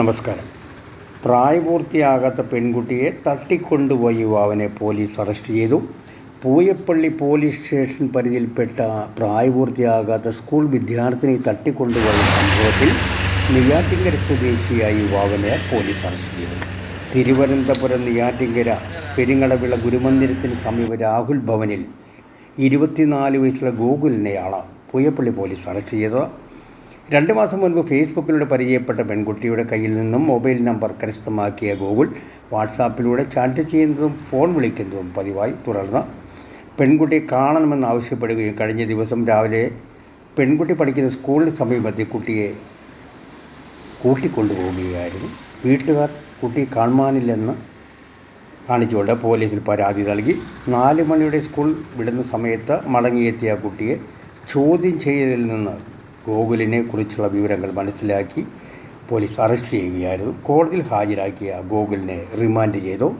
നമസ്കാരം. പ്രായപൂർത്തിയാകാത്ത പെൺകുട്ടിയെ തട്ടിക്കൊണ്ടുപോയ യുവാവിനെ പോലീസ് അറസ്റ്റ് ചെയ്തു. പൂയപ്പള്ളി പോലീസ് സ്റ്റേഷൻ പരിധിയിൽപ്പെട്ട പ്രായപൂർത്തിയാകാത്ത സ്കൂൾ വിദ്യാർത്ഥിനി തട്ടിക്കൊണ്ടുപോയ സംഭവത്തിൽ നെയ്യാറ്റിങ്കര സ്വദേശിയായ യുവാവിനെ പോലീസ് അറസ്റ്റ് ചെയ്തു. തിരുവനന്തപുരം നെയ്യാറ്റിങ്കര പെരിങ്ങടവിള ഗുരുമന്ദിരത്തിന് സമീപ രാഹുൽ ഭവനിൽ ഇരുപത്തിനാല് വയസ്സുള്ള ഗോകുലിനെയാണ് പൂയപ്പള്ളി പോലീസ് അറസ്റ്റ് ചെയ്തത്. രണ്ട് മാസം മുൻപ് ഫേസ്ബുക്കിലൂടെ പരിചയപ്പെട്ട പെൺകുട്ടിയുടെ കയ്യിൽ നിന്നും മൊബൈൽ നമ്പർ കരസ്ഥമാക്കിയ ഗൂഗിൾ വാട്സാപ്പിലൂടെ ചാറ്റ് ചെയ്യുന്നതും ഫോൺ വിളിക്കുന്നതും പതിവായി. തുടർന്ന് പെൺകുട്ടിയെ കാണണമെന്ന് ആവശ്യപ്പെടുകയും കഴിഞ്ഞ ദിവസം രാവിലെ പെൺകുട്ടി പഠിക്കുന്ന സ്കൂളിന് സമീപത്തെ കുട്ടിയെ കൂട്ടിക്കൊണ്ടുപോവുകയായിരുന്നു. വീട്ടുകാർ കുട്ടിയെ കാണുവാനില്ലെന്ന് കാണിച്ചുകൊണ്ട് പോലീസിൽ പരാതി നൽകി. നാല് മണിയുടെ സ്കൂൾ വിടുന്ന സമയത്ത് മടങ്ങിയെത്തിയ കുട്ടിയെ ചോദ്യം ചെയ്യലിൽ നിന്ന് ഗോകുലിനെ കുറിച്ചുള്ള വിവരങ്ങൾ മനസ്സിലാക്കി പോലീസ് അറസ്റ്റ് ചെയ്യുകയായിരുന്നു. കോടതിയിൽ ഹാജരാക്കിയ ഗോകുലിനെ റിമാൻഡ് ചെയ്തു.